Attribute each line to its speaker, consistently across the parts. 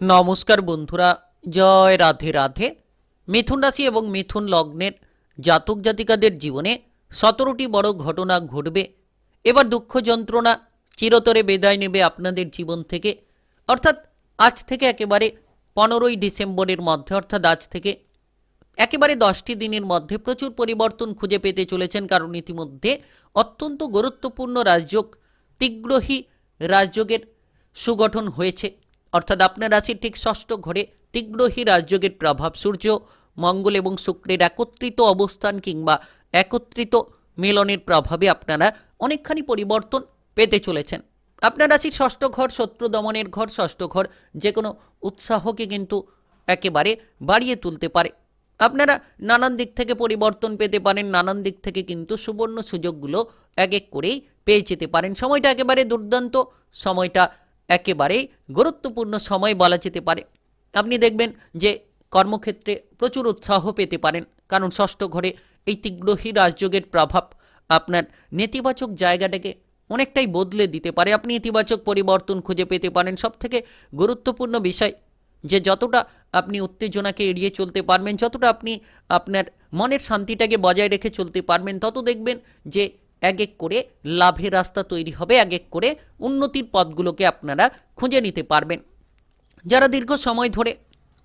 Speaker 1: নমস্কার বন্ধুরা, জয় রাধে রাধে। মিথুন রাশি এবং মিথুন লগ্নের জাতক জাতিকাদের জীবনে সতেরোটি বড় ঘটনা ঘটবে। এবার দুঃখ যন্ত্রণা চিরতরে বেদায় নেবে আপনাদের জীবন থেকে। অর্থাৎ আজ থেকে একেবারে পনেরোই ডিসেম্বরের মধ্যে, অর্থাৎ আজ থেকে একেবারে দশটি দিনের মধ্যে প্রচুর পরিবর্তন খুঁজে পেতে চলেছেন কারণ ইতিমধ্যে অত্যন্ত গুরুত্বপূর্ণ রাজযোগ, তিগ্রহী রাজযোগের সুগঠন হয়েছে। অর্থাৎ আপনার রাশির ঠিক ষষ্ঠ ঘরে তিগ্রহী রাজযোগের প্রভাব, সূর্য, মঙ্গল এবং শুক্রের একত্রিত অবস্থান কিংবা একত্রিত মিলনের প্রভাবে আপনারা অনেকখানি পরিবর্তন পেতে চলেছেন। আপনার রাশির ষষ্ঠ ঘর, শত্রু দমনের ঘর, ষষ্ঠ ঘর যে কোনো উৎসাহকে কিন্তু একেবারে বাড়িয়ে তুলতে পারে। আপনারা নানান দিক থেকে পরিবর্তন পেতে পারেন, নানান দিক থেকে কিন্তু সুবর্ণ সুযোগগুলো এক এক করেই পেয়ে যেতে পারেন। সময়টা একেবারে দুর্দান্ত, সময়টা একেবারেই গুরুত্বপূর্ণ সময় বলা যেতে পারে। আপনি দেখবেন যে কর্মক্ষেত্রে প্রচুর উৎসাহ পেতে পারেন, কারণ ষষ্ঠ ঘরে এই তীগ্রহী রাজযোগের প্রভাব আপনার নেতিবাচক জায়গাটাকে অনেকটাই বদলে দিতে পারে। আপনি ইতিবাচক পরিবর্তন খুঁজে পেতে পারেন। সবথেকে গুরুত্বপূর্ণ বিষয় যে যতটা আপনি উত্তেজনাকে এড়িয়ে চলতে পারবেন, যতটা আপনি আপনার মনের শান্তিটাকে বজায় রেখে চলতে পারবেন, তত দেখবেন যে এক এক করে লাভের রাস্তা তৈরি হবে, এক এক করে উন্নতির পথগুলোকে আপনারা খুঁজে নিতে পারবেন। যারা দীর্ঘ সময় ধরে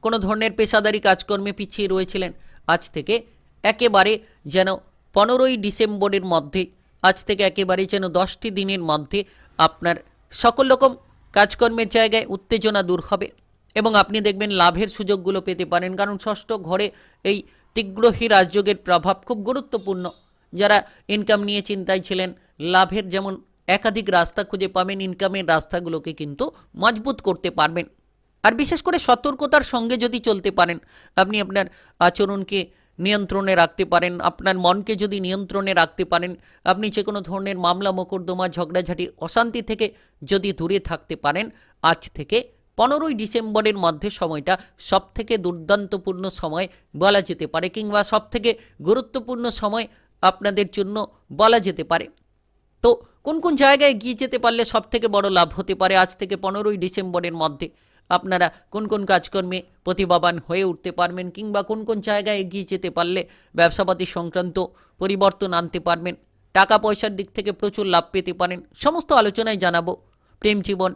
Speaker 1: কোনো ধরনের পেশাদারি কাজকর্মে পিছিয়ে রয়েছিলেন, আজ থেকে একেবারে যেন পনেরোই ডিসেম্বরের মধ্যে, আজ থেকে একেবারে যেন দশটি দিনের মধ্যে আপনার সকল রকম কাজকর্মের জায়গায় উত্তেজনা দূর হবে এবং আপনি দেখবেন লাভের সুযোগগুলো পেতে পারেন। কারণ ষষ্ঠ ঘরে এই তীগ্রহী রাজযোগের প্রভাব খুব গুরুত্বপূর্ণ। যারা ইনকাম নিয়ে চিন্তায় ছিলেন, লাভের যেমন একাধিক রাস্তা খুঁজে পাবেন ইনকামের রাস্তাগুলোকে কিন্তু মজবুত করতে পারবেন। আর বিশেষ করে সতর্কতার সঙ্গে যদি চলতে পারেন, আপনি আপনার আচরণকে নিয়ন্ত্রণে রাখতে পারেন, আপনার মনকে যদি নিয়ন্ত্রণে রাখতে পারেন, আপনি যে কোনো ধরনের মামলা, মোকদ্দমা, ঝগড়াঝাটি, অশান্তি থেকে যদি দূরে থাকতে পারেন, আজ থেকে পনেরোই ডিসেম্বরের মধ্যে সময়টা সব থেকে দুর্দান্তপূর্ণ সময় বলা যেতে পারে, কিংবা সবথেকে গুরুত্বপূর্ণ সময় আপনাদের জন্য বলা যেতে পারে। তো কোন কোন জায়গায় গিয়ে যেতে পারলে সব থেকে বড় লাভ হতে পারে আজ থেকে পনেরোই ডিসেম্বরের মধ্যে? আপনারা কোন কোন কাজকর্মে প্রতিভাবান হয়ে উঠতে পারবেন কিংবা কোন কোন জায়গায় এগিয়ে যেতে পারলে ব্যবসাপাতি সংক্রান্ত পরিবর্তন আনতে পারবেন? টাকা পয়সার দিক থেকে প্রচুর লাভ পেতে পারেন। সমস্ত আলোচনায় জানাব। প্রেম জীবন,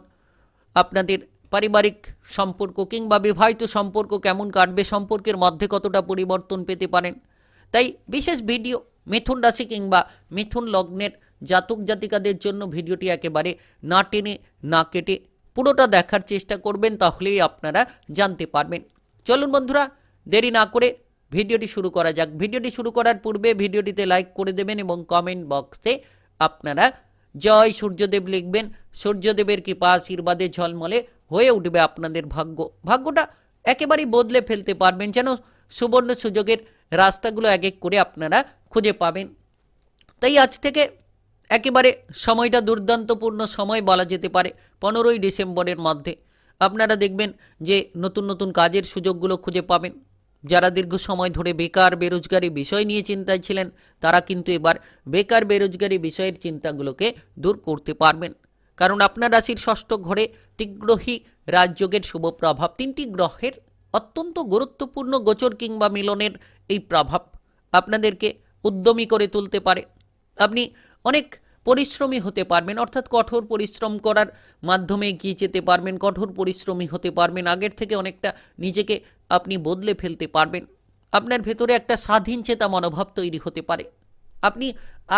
Speaker 1: আপনাদের পারিবারিক সম্পর্ক কিংবা বিবাহিত সম্পর্ক কেমন কাটবে, সম্পর্কের মধ্যে কতটা পরিবর্তন পেতে পারেন? তাই বিশেষ ভিডিও মিথুন রাশি কিংবা মিথুন লগ্নের জাতক জাতিকাদের জন্য ভিডিওটি একেবারে না টেনে, না কেটে পুরোটা দেখার চেষ্টা করবেন, তাহলেই আপনারা জানতে পারবেন। চলুন বন্ধুরা, দেরি না করে ভিডিওটি শুরু করা যাক। ভিডিওটি শুরু করার পূর্বে ভিডিওটিতে লাইক করে দেবেন এবং কমেন্ট বক্সে আপনারা জয় সূর্যদেব লিখবেন। সূর্যদেবের কৃপা আশীর্বাদে ঝলমলে হয়ে উঠবে আপনাদের ভাগ্য। ভাগ্যটা একেবারেই বদলে ফেলতে পারবেন। যেন সুবর্ণ সুযোগের রাস্তাগুলো এক এক করে আপনারা খুঁজে পাবেন। তাই আজ থেকে একেবারে সময়টা দুর্দান্তপূর্ণ সময় বলা যেতে পারে পনেরোই ডিসেম্বরের মধ্যে। আপনারা দেখবেন যে নতুন নতুন কাজের সুযোগগুলো খুঁজে পাবেন। যারা দীর্ঘ সময় ধরে বেকার বেরোজগারি বিষয় নিয়ে চিন্তায় ছিলেন, তারা কিন্তু এবার বেকার বেরোজগারি বিষয়ের চিন্তাগুলোকে দূর করতে পারবেন। কারণ আপনার রাশির ষষ্ঠ ঘরে তিগ্রহী রাজযোগের শুভ প্রভাব, তিনটি গ্রহের অত্যন্ত গুরুত্বপূর্ণ গোচর কিংবা মিলনের এই প্রভাব আপনাদেরকে উদ্যমী করে তুলতে পারে। আপনি অনেক পরিশ্রমী হতে পারবেন, অর্থাৎ কঠোর পরিশ্রম করার মাধ্যমে এগিয়ে যেতে পারবেন, কঠোর পরিশ্রমী হতে পারবেন, আগের থেকে অনেকটা নিজেকে আপনি বদলে ফেলতে পারবেন। আপনার ভেতরে একটা স্বাধীন চেতা মনোভাব তৈরি হতে পারে। আপনি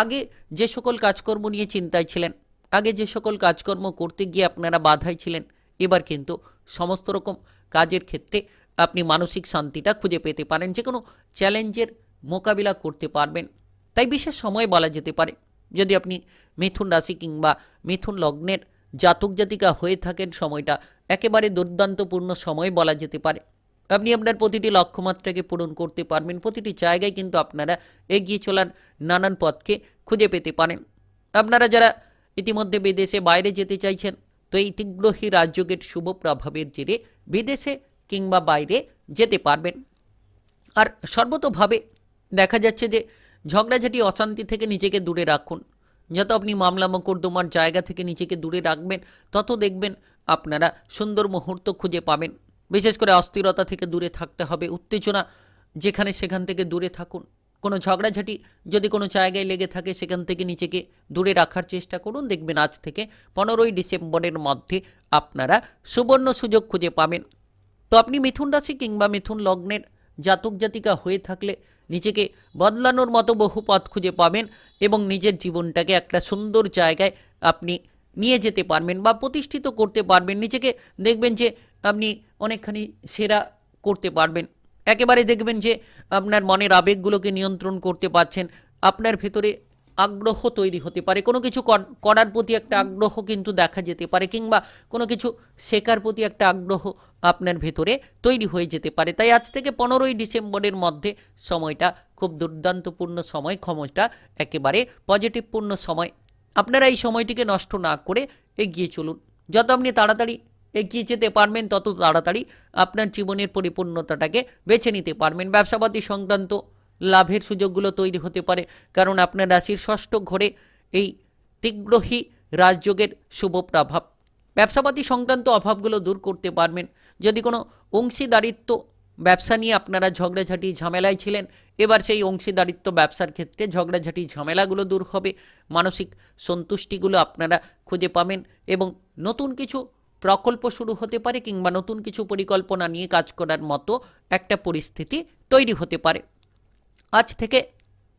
Speaker 1: আগে যে সকল কাজকর্ম নিয়ে চিন্তায় ছিলেন, আগে যে সকল কাজকর্ম করতে গিয়ে আপনারা বাধায় ছিলেন, এবার কিন্তু সমস্ত রকম কাজের ক্ষেত্রে আপনি মানসিক শান্তিটা খুঁজে পেতে পারেন। যে কোনো চ্যালেঞ্জের মোকাবিলা করতে পারবেন। তাই বিশেষ সময় বলা যেতে পারে। যদি আপনি মিথুন রাশি কিংবা মিথুন লগ্নের জাতক জাতিকা হয়ে থাকেন, সময়টা একেবারে দুর্দান্তপূর্ণ সময় বলা যেতে পারে। আপনি আপনার প্রতিটি লক্ষ্যমাত্রাকে পূরণ করতে পারবেন। প্রতিটি জায়গায় কিন্তু আপনারা এগিয়ে চলার নানান পথকে খুঁজে পেতে পারেন। আপনারা যারা ইতিমধ্যে বিদেশে বাইরে যেতে চাইছেন, তো এই তীগ্রহী রাজযোগের শুভ প্রভাবের জেরে বিদেশে কিংবা বাইরে যেতে পারবেন। আর সর্বতোভাবে দেখা যাচ্ছে যে ঝগড়াঝাটি, অশান্তি থেকে নিজেকে দূরে রাখুন। যত আপনি মামলা মোকদ্দমার জায়গা থেকে নিজেকে দূরে রাখবেন, তত দেখবেন আপনারা সুন্দর মুহূর্ত খুঁজে পাবেন। বিশেষ করে অস্থিরতা থেকে দূরে থাকতে হবে, উত্তেজনা যেখানে সেখান থেকে দূরে থাকুন। কোনো ঝগড়াঝাটি যদি কোনো জায়গায় লেগে থাকে, সেখান থেকে নিজেকে দূরে রাখার চেষ্টা করুন। দেখবেন আজ থেকে পনেরোই ডিসেম্বরের মধ্যে আপনারা সুবর্ণ সুযোগ খুঁজে পাবেন। তো আপনি মিথুন রাশি কিংবা মিথুন লগ্নের জাতক জাতিকা হয়ে থাকলে নিজেকে বদলানোর মতো বহু পথ খুঁজে পাবেন এবং নিজের জীবনটাকে একটা সুন্দর জায়গায় আপনি নিয়ে যেতে পারবেন বা প্রতিষ্ঠিত করতে পারবেন। নিজেকে দেখবেন যে আপনি অনেকখানি সেরা করতে পারবেন। একেবারে দেখবেন যে আপনার মনের আবেগগুলোকে নিয়ন্ত্রণ করতে পারছেন। আপনার ভেতরে আগ্রহ তৈরি হতে পারে। কোনো কিছু কর- করার প্রতি একটা আগ্রহ কিন্তু দেখা যেতে পারে কিংবা কোনো কিছু শেখার প্রতি একটা আগ্রহ আপনার ভেতরে তৈরি হয়ে যেতে পারে। তাই আজ থেকে পনেরোই ডিসেম্বরের মধ্যে সময়টা, খুব দুর্দান্তপূর্ণ সময়, ক্ষমতা একেবারে পজিটিভপূর্ণ সময়। আপনারা এই সময়টিকে নষ্ট না করে এগিয়ে চলুন। যত আপনি তাড়াতাড়ি এগিয়ে যেতে পারবেন, তত তাড়াতাড়ি আপনার জীবনের পরিপূর্ণতাটাকে বেছে নিতে পারবেন। ব্যবসাপাতি সংক্রান্ত লাভের সুযোগগুলো তৈরি হতে পারে। কারণ আপনার রাশির ষষ্ঠ ঘরে এই তীগ্রহী রাজযোগের শুভ প্রভাব। ব্যবসাপাতি সংক্রান্ত অভাবগুলো দূর করতে পারবেন। যদি কোনো অংশীদারিত্ব ব্যবসা নিয়ে আপনারা ঝগড়াঝাটি, ঝামেলায় ছিলেন, এবার সেই অংশীদারিত্ব ব্যবসার ক্ষেত্রে ঝগড়াঝাটি, ঝামেলাগুলো দূর হবে। মানসিক সন্তুষ্টিগুলো আপনারা খুঁজে পাবেন এবং নতুন কিছু প্রকল্প শুরু হতে পারে কিংবা নতুন কিছু পরিকল্পনা নিয়ে কাজ করার মতো একটা পরিস্থিতি তৈরি হতে পারে। আজ থেকে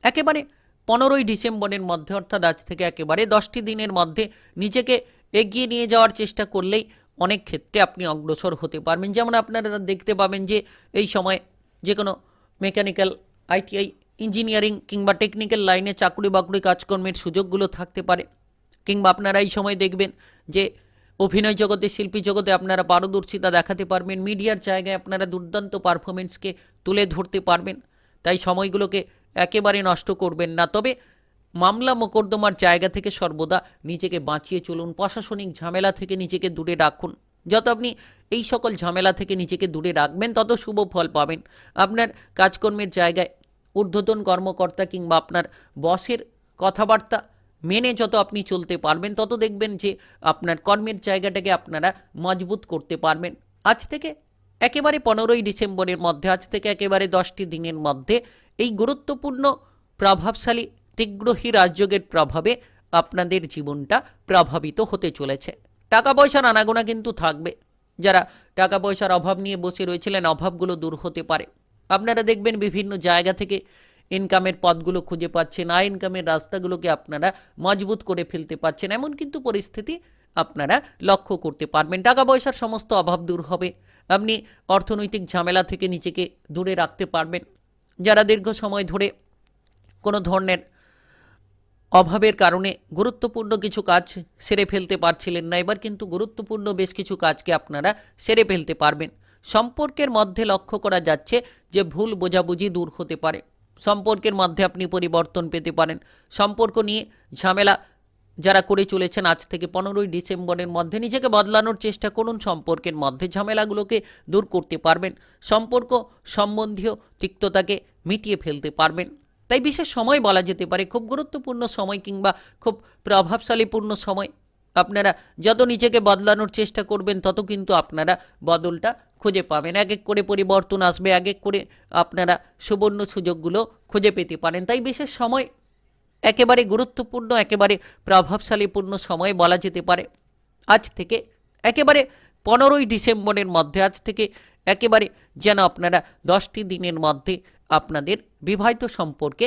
Speaker 1: একেবারে পনেরোই ডিসেম্বরের মধ্যে, অর্থাৎ আজ থেকে একেবারে দশটি দিনের মধ্যে নিজেকে এগিয়ে নিয়ে যাওয়ার চেষ্টা করলেই অনেক ক্ষেত্রে আপনি অগ্রসর হতে পারবেন। যেমন আপনারা দেখতে পাবেন যে এই সময় যে কোনো মেকানিক্যাল, আইটিআই, ইঞ্জিনিয়ারিং কিংবা টেকনিক্যাল লাইনে চাকরি বাকরি কাজকর্মের সুযোগগুলো থাকতে পারে। কিংবা আপনারা এই সময় দেখবেন যে অভিনয় জগতে, শিল্পী জগতে আপনারা পারদর্শিতা দেখাতে পারবেন, মিডিয়ার জায়গায় আপনারা দুর্দান্ত পারফরমেন্সকে তুলে ধরতে পারবেন। তাই সময়গুলোকে একেবারে নষ্ট করবেন না। তবে মামলা মোকদ্দমার জায়গা থেকে সর্বদা নিজেকে বাঁচিয়ে চলুন, প্রশাসনিক ঝামেলা থেকে নিজেকে দূরে রাখুন। যত আপনি এই সকল ঝামেলা থেকে নিজেকে দূরে রাখবেন, তত শুভ ফল পাবেন। আপনার কাজকর্মের জায়গায় ঊর্ধ্বতন কর্মকর্তা কিংবা আপনার বসের কথাবার্তা মেনে যত আপনি চলতে পারবেন, তত দেখবেন যে আপনার কর্মের জায়গাটাকে আপনারা মজবুত করতে পারবেন। আজ থেকে একেবারে পনেরোই ডিসেম্বরের মধ্যে, আজ থেকে একেবারে দশটি দিনের মধ্যে এই গুরুত্বপূর্ণ, প্রভাবশালী তীগ্রহী রাজযোগের প্রভাবে আপনাদের জীবনটা প্রভাবিত হতে চলেছে। টাকা পয়সার আনাগোনা কিন্তু থাকবে। যারা টাকা পয়সার অভাব নিয়ে বসে রয়েছিলেন, অভাবগুলো দূর হতে পারে। আপনারা দেখবেন বিভিন্ন জায়গা থেকে ইনকামের পথগুলো খুঁজে পাচ্ছেন, আয় ইনকামের রাস্তাগুলোকে আপনারা মজবুত করে ফেলতে পারছেন। এমন কিন্তু পরিস্থিতি আপনারা লক্ষ্য করতে পারবেন। টাকা পয়সার সমস্ত অভাব দূর হবে। আপনি অর্থনৈতিক ঝামেলা থেকে নিজেকে দূরে রাখতে পারবেন। যারা দীর্ঘ সময় ধরে কোনো ধরনের অভাবের কারণে গুরুত্বপূর্ণ কিছু কাজ সেরে ফেলতে পারছিলেন না, এবার কিন্তু গুরুত্বপূর্ণ বেশ কিছু কাজকে আপনারা সেরে ফেলতে পারবেন। সম্পর্কের মধ্যে লক্ষ্য করা যাচ্ছে যে ভুল বোঝাবুঝি দূর হতে পারে। সম্পর্কের মধ্যে আপনি পরিবর্তন পেতে পারেন। সম্পর্ক নিয়ে ঝামেলা যারা করে চলেছেন আজ থেকে পনেরোই ডিসেম্বরের মধ্যে নিজেকে বদলানোর চেষ্টা করুন, সম্পর্কের মধ্যে ঝামেলাগুলোকে দূর করতে পারবেন, সম্পর্ক সম্বন্ধীয় তিক্ততাকে মিটিয়ে ফেলতে পারবেন। তাই বিশেষ সময় বলা যেতে পারে, খুব গুরুত্বপূর্ণ সময় কিংবা খুব প্রভাবশালীপূর্ণ সময়। আপনারা যত নিজেকে বদলানোর চেষ্টা করবেন, তত কিন্তু আপনারা বদলটা খুঁজে পাবেন। এক এক করে পরিবর্তন আসবে, এক এক করে আপনারা সুবর্ণ সুযোগগুলো খুঁজে পেতে পারেন। তাই বিশেষ সময় একেবারে গুরুত্বপূর্ণ, একেবারে প্রভাবশালীপূর্ণ সময় বলা যেতে পারে। আজ থেকে একেবারে পনেরোই ডিসেম্বরের মধ্যে, আজ থেকে একেবারে যেন আপনারা দশটি দিনের মধ্যে আপনাদের বিবাহিত সম্পর্কে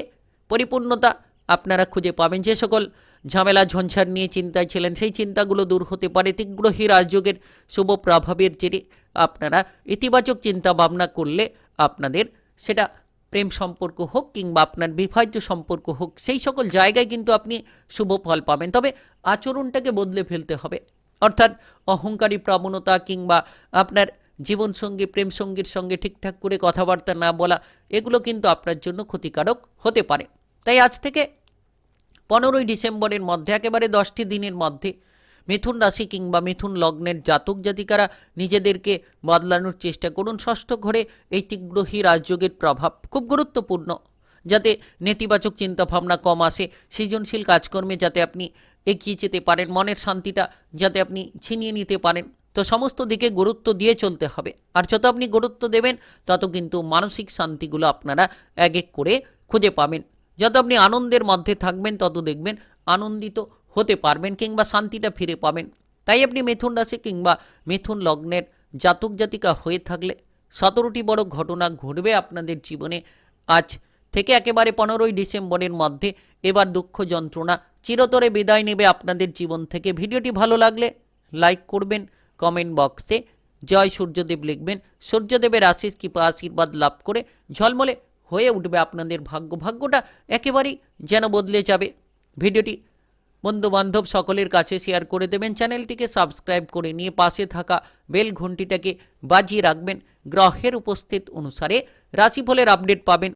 Speaker 1: পরিপূর্ণতা আপনারা খুঁজে পাবেন। যে সকল ঝামেলা, ঝঞ্ঝাট নিয়ে চিন্তায় ছিলেন, সেই চিন্তাগুলো দূর হতে পারে। তীগ্রহী রাজযোগের শুভ প্রভাবের জেরে আপনারা ইতিবাচক চিন্তা ভাবনা করলে আপনাদের সেটা প্রেম সম্পর্ক হোক কিংবা আপনার বিবাহিত সম্পর্ক হোক, সেই সকল জায়গায় কিন্তু আপনি শুভ ফল পাবেন। তবে আচরণটাকে বদলে ফেলতে হবে। অর্থাৎ অহংকারী প্রবণতা কিংবা আপনার জীবনসঙ্গী, প্রেমসঙ্গীর সঙ্গে ঠিকঠাক করে কথাবার্তা না বলা, এগুলো কিন্তু আপনার জন্য ক্ষতিকারক হতে পারে। তাই আজ থেকে পনেরোই ডিসেম্বরের মধ্যে, একেবারে দশটি দিনের মধ্যে মিথুন রাশি কিংবা মিথুন লগ্নের জাতক জাতিকারা নিজেদেরকে বদলানোর চেষ্টা করুন। ষষ্ঠ ঘরে এই তীগ্রহী রাজযোগের প্রভাব খুব গুরুত্বপূর্ণ। যাতে নেতিবাচক চিন্তাভাবনা কম আসে, সৃজনশীল কাজকর্মে যাতে আপনি এগিয়ে যেতে পারেন, মনের শান্তিটা যাতে আপনি ছিনিয়ে নিতে পারেন। তো সমস্ত দিকে গুরুত্ব দিয়ে চলতে হবে। আর যত আপনি গুরুত্ব দেবেন, তত কিন্তু মানসিক শান্তিগুলো আপনারা এক এক করে খুঁজে পাবেন। যত আপনি আনন্দের মধ্যে থাকবেন, তত দেখবেন আনন্দিত হতে পারবেন কিংবা শান্তিটা ফিরে পাবেন। তাই আপনি মিথুন রাশি কিংবা মিথুন লগ্নের জাতক জাতিকা হয়ে থাকলে সতেরোটি বড় ঘটনা ঘটবে আপনাদের জীবনে। আজ থেকে একেবারে পনেরোই ডিসেম্বরের মধ্যে এবার দুঃখ যন্ত্রণা চিরতরে বিদায় নেবে আপনাদের জীবন থেকে। ভিডিওটি ভালো লাগলে লাইক করবেন, কমেন্ট বক্সে জয় সূর্যদেব লিখবেন। সূর্যদেবের আশিস কৃপা, আশীর্বাদ লাভ করে ঝলমলে হয়ে উঠবে আপনাদের ভাগ্য। ভাগ্যটা একেবারেই যেন বদলে যাবে। ভিডিওটি বন্ধু বান্ধব সকলের কাছে শেয়ার করে দেবেন। চ্যানেলটিকে সাবস্ক্রাইব করে নিয়ে পাশে থাকা বেল ঘন্টিটাকে বাজিয়ে রাখবেন। গ্রহের উপস্থিত অনুসারে রাশিফলের আপডেট পাবেন।